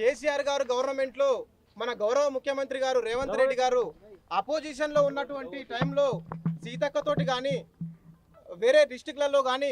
కేసీఆర్ గారు గవర్నమెంట్లో మన గౌరవ ముఖ్యమంత్రి గారు రేవంత్ రెడ్డి గారు అపోజిషన్లో ఉన్నటువంటి టైంలో సీతక్కతోటి కానీ వేరే డిస్టిక్లలో కానీ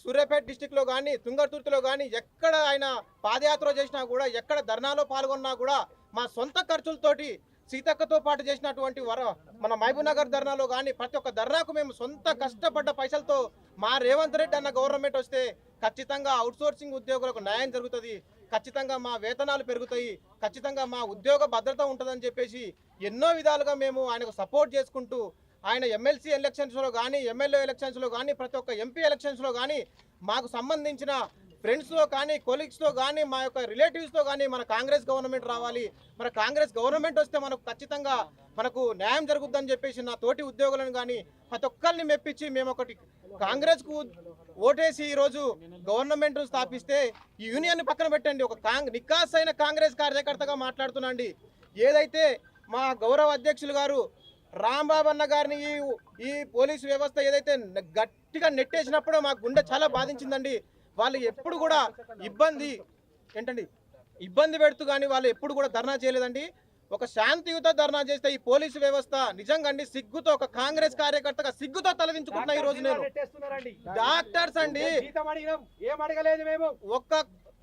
సూర్యాపేట డిస్టిక్లో కానీ తుంగతుర్తిలో కానీ ఎక్కడ ఆయన పాదయాత్ర చేసినా కూడా ఎక్కడ ధర్నాలో పాల్గొన్నా కూడా మా సొంత ఖర్చులతోటి సీతక్కతో పాటు చేసినటువంటి వర మన మహబూబ్నగర్ ధర్నాలో కానీ ప్రతి ఒక్క ధర్నాకు మేము సొంత కష్టపడ్డ పైసలతో మా రేవంత్ రెడ్డి అన్న గవర్నమెంట్ వస్తే ఖచ్చితంగా అవుట్సోర్సింగ్ ఉద్యోగులకు న్యాయం జరుగుతుంది. ఖచ్చితంగా మా వేతనాలు పెరుగుతాయి ఖచ్చితంగా మా ఉద్యోగ భద్రత ఉంటుందని చెప్పేసి ఎన్నో విధాలుగా మేము ఆయనకు సపోర్ట్ చేసుకుంటూ ఆయన ఎమ్మెల్సీ ఎలక్షన్స్లో కానీ ఎమ్మెల్యే ఎలక్షన్స్లో కానీ ప్రతి ఒక్క ఎంపీ ఎలక్షన్స్లో కానీ మాకు సంబంధించిన ఫ్రెండ్స్తో కానీ కొలీగ్స్తో కానీ మా యొక్క రిలేటివ్స్తో కానీ మన కాంగ్రెస్ గవర్నమెంట్ రావాలి. మన కాంగ్రెస్ గవర్నమెంట్ వస్తే మనకు ఖచ్చితంగా మనకు న్యాయం జరుగుద్దని చెప్పేసి నా తోటి ఉద్యోగులను కానీ ప్రతి ఒక్కరిని మెప్పించి మేము ఒకటి కాంగ్రెస్కు ఓటేసి ఈరోజు గవర్నమెంట్ స్థాపిస్తే ఈ యూనియన్ పక్కన పెట్టండి. ఒక కాంగ్ నికాస్ అయిన కాంగ్రెస్ కార్యకర్తగా మాట్లాడుతున్నాండి ఏదైతే మా గౌరవ అధ్యక్షులు గారు రాంబాబు అన్న గారిని ఈ ఈ పోలీసు వ్యవస్థ ఏదైతే గట్టిగా నెట్టేసినప్పుడో మా గుండె చాలా బాధించిందండి. వాళ్ళు ఎప్పుడు కూడా ఇబ్బంది ఏంటండి? ఇబ్బంది పెడుతూ కానీ వాళ్ళు ఎప్పుడు కూడా ధర్నా చేయలేదండి. ఒక శాంతియుత ధర్నా చేస్తే ఈ పోలీసు వ్యవస్థ నిజంగా అండి సిగ్గుతో ఒక కాంగ్రెస్ కార్యకర్తగా సిగ్గుతో తలదించుకుంటున్నా ఈ రోజు నేను. డాక్టర్స్ అండి. ఒక్క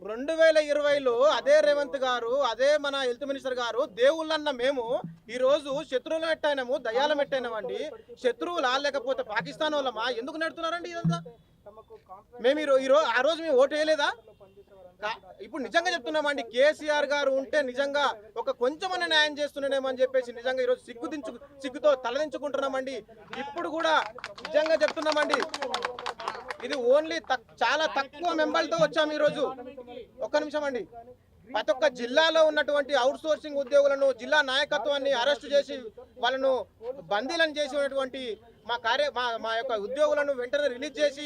రెండు వేల ఇరవైలో అదే రేవంత్ గారు అదే మన హెల్త్ మినిస్టర్ గారు దేవుళ్ళన్న మేము ఈ రోజు శత్రువులు పెట్టాయినాము దయ్యాలు పెట్టాయినామండి శత్రువులా లేకపోతే పాకిస్తాన్ వాళ్ళమా? ఎందుకు నెడుతున్నారండి ఇదంతా మేము ఈ రోజు ఆ రోజు మేము ఓటు వేయలేదా? ఇప్పుడు నిజంగా చెప్తున్నామండి కేసీఆర్ గారు ఉంటే నిజంగా ఒక కొంచెమనే న్యాయం చేస్తున్నాడేమో చెప్పేసి నిజంగా ఈరోజు సిగ్గు దించు సిగ్గుతో తలదించుకుంటున్నామండి. ఇప్పుడు కూడా నిజంగా చెప్తున్నామండి. ఇది ఓన్లీ తక్- చాలా తక్కువ మెంబర్లతో వచ్చాము ఈరోజు. ఒక్క నిమిషం అండి. ప్రతి ఒక్క జిల్లాలో ఉన్నటువంటి అవుట్ సోర్సింగ్ ఉద్యోగులను జిల్లా నాయకత్వాన్ని అరెస్ట్ చేసి వాళ్ళను బందీలను చేసినటువంటి మా కార్య మా మా యొక్క ఉద్యోగులను వెంటనే రిలీజ్ చేసి